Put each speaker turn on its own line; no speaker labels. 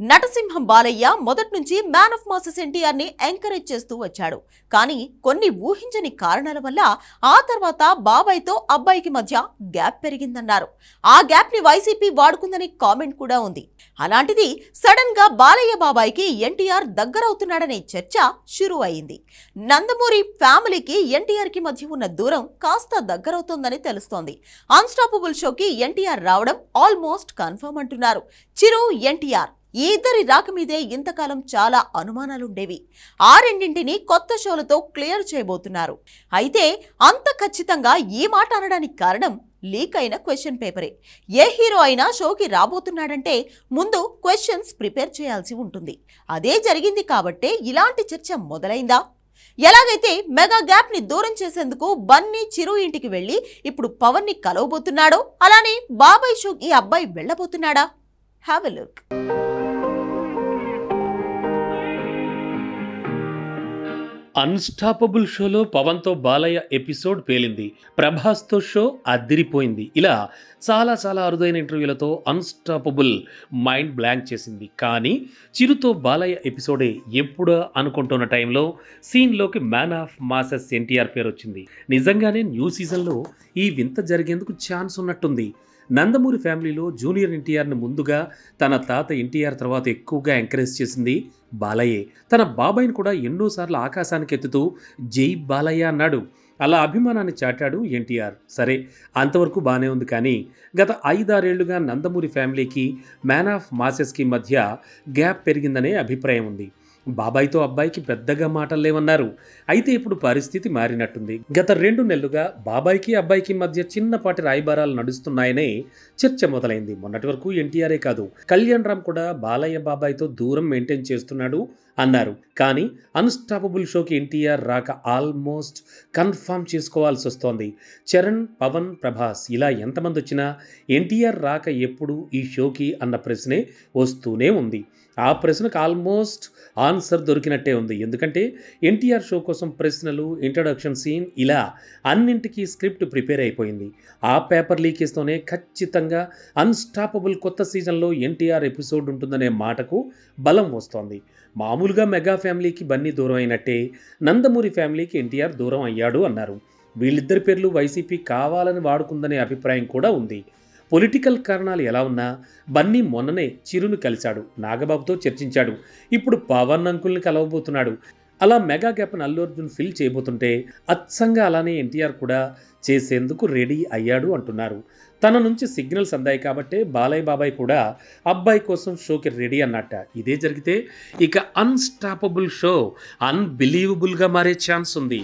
నటసింహం బాలయ్య మొదటి నుంచి man of masses ఎన్టీఆర్ని ఎంకరేజ్ చేస్తూ వచ్చాడు. కానీ కొన్ని ఊహించని కారణాల వల్ల ఆ తర్వాత బాబాయ్తో అబ్బాయికి మధ్య గ్యాప్ పెరిగిందన్నారు. ఆ గ్యాప్ని వైసీపీ వాడుకుందని కామెంట్ కూడా ఉంది. అలాంటిది సడన్గా బాలయ్య బాబాయ్కి ఎన్టీఆర్ దగ్గరవుతున్నాడనే చర్చ షురు అయింది నందమూరి ఫ్యామిలీకి ఎన్టీఆర్కి మధ్య ఉన్న దూరం కాస్త దగ్గరవుతోందని తెలుస్తోంది. అన్స్టాపబుల్ షోకి ఎన్టీఆర్ రావడం ఆల్మోస్ట్ కన్ఫర్మ్ అంటున్నారు. చిరు ఎన్టీఆర్. ఈ ఇద్దరి రాక మీదే ఇంతకాలం చాలా అనుమానాలుండేవి. ఆ రెండింటిని కొత్త షోలతో క్లియర్ చేయబోతున్నారు. అయితే అంత ఖచ్చితంగా ఈ మాట అనడానికి కారణం లీక్ అయిన క్వశ్చన్ పేపరే. ఏ హీరో అయినా షోకి రాబోతున్నాడంటే ముందు క్వశ్చన్స్ ప్రిపేర్ చేయాల్సి ఉంటుంది. అదే జరిగింది కాబట్టే ఇలాంటి చర్చ మొదలైందా? ఎలాగైతే మెగా గ్యాప్ని దూరం చేసేందుకు బన్నీ చిరు ఇంటికి వెళ్ళి ఇప్పుడు పవన్ని కలవబోతున్నాడో అలానే బాబాయ్ షో ఈ అబ్బాయి వెళ్ళబోతున్నాడా? Have a look.
అన్స్టాపబుల్ షోలో పవన్తో బాలయ్య ఎపిసోడ్ పేలింది. ప్రభాస్తో షో అదిరిపోయింది. ఇలా చాలా చాలా అరుదైన ఇంటర్వ్యూలతో అన్స్టాపబుల్ మైండ్ బ్లాంక్ చేసింది. కానీ చిరుతో బాలయ్య ఎపిసోడే ఎప్పుడో అనుకుంటున్న టైంలో సీన్లోకి మ్యాన్ ఆఫ్ మాసెస్ ఎన్టీఆర్ పేరు వచ్చింది. నిజంగానే న్యూ సీజన్లో ఈ వింత జరిగేందుకు ఛాన్స్ ఉన్నట్టుంది. నందమూరి ఫ్యామిలీలో జూనియర్ ఎన్టీఆర్ని ముందుగా తన తాత ఎన్టీఆర్ తర్వాత ఎక్కువగా ఎంకరేజ్ చేసింది బాలయ్యే. తన బాబాయ్ని కూడా ఎన్నోసార్లు ఆకాశానికి ఎత్తుతూ జై బాలయ్య అన్నాడు. అలా అభిమానాన్ని చాటాడు ఎన్టీఆర్. సరే అంతవరకు బాగానే ఉంది కానీ గత ఐదారేళ్ళుగా నందమూరి ఫ్యామిలీకి మ్యాన్ ఆఫ్ మాసెస్కి మధ్య గ్యాప్ పెరిగిందనే అభిప్రాయం ఉంది. బాబాయ్తో అబ్బాయికి పెద్దగా మాటలు లేవన్నారు అయితే ఇప్పుడు పరిస్థితి మారినట్టుంది. గత రెండు నెలలుగా బాబాయ్కి అబ్బాయికి మధ్య చిన్నపాటి రాయబారాలు నడుస్తున్నాయనే చర్చ మొదలైంది. మొన్నటి వరకు ఎన్టీఆరే కాదు కళ్యాణ్ రామ్ కూడా బాలయ్య బాబాయ్తో దూరం మెయింటైన్ చేస్తున్నాడు అన్నారు. కానీ అన్స్టాపబుల్ షోకి ఎన్టీఆర్ రాక ఆల్మోస్ట్ కన్ఫర్మ్ చేసుకోవాల్సి వస్తోంది. చరణ్ పవన్ ప్రభాస్ ఇలా ఎంతమంది వచ్చినా ఎన్టీఆర్ రాక ఎప్పుడు ఈ షోకి అన్న ప్రశ్నే వస్తూనే ఉంది. ఆ ప్రశ్నకు ఆల్మోస్ట్ ఆన్సర్ దొరికినట్టే ఉంది. ఎందుకంటే ఎన్టీఆర్ షో కోసం ప్రశ్నలు ఇంట్రడక్షన్ సీన్ ఇలా అన్నింటికీ స్క్రిప్ట్ ప్రిపేర్ అయిపోయింది. ఆ పేపర్ లీకేజ్తోనే ఖచ్చితంగా అన్స్టాపబుల్ కొత్త సీజన్లో ఎన్టీఆర్ ఎపిసోడ్ ఉంటుందనే మాటకు బలం వస్తోంది. మామూలుగా మెగా ఫ్యామిలీకి బన్నీ దూరం అయినట్టే నందమూరి ఫ్యామిలీకి ఎన్టీఆర్ దూరం అయ్యాడు అన్నారు. వీళ్ళిద్దరి పేర్లు వైసీపీ కావాలని వాడుకుందనే అభిప్రాయం కూడా ఉంది. పొలిటికల్ కారణాలు ఎలా ఉన్నా బన్నీ మొన్ననే చిరును కలిశాడు నాగబాబుతో చర్చించాడు. ఇప్పుడు పవన్ అంకుల్ని కలవబోతున్నాడు. అలా మెగా గ్యాప్ను అల్లు అర్జున్ ఫిల్ చేయబోతుంటే అచ్చంగా అలానే ఎన్టీఆర్ కూడా చేసేందుకు రెడీ అయ్యాడు అంటున్నారు. తన నుంచి సిగ్నల్స్ అందాయి కాబట్టే బాలయ్య బాబాయ్ కూడా అబ్బాయి కోసం షోకి రెడీ అన్నట్ట. ఇదే జరిగితే ఇక అన్స్టాపబుల్ షో అన్బిలీవబుల్గా మారే ఛాన్స్ ఉంది.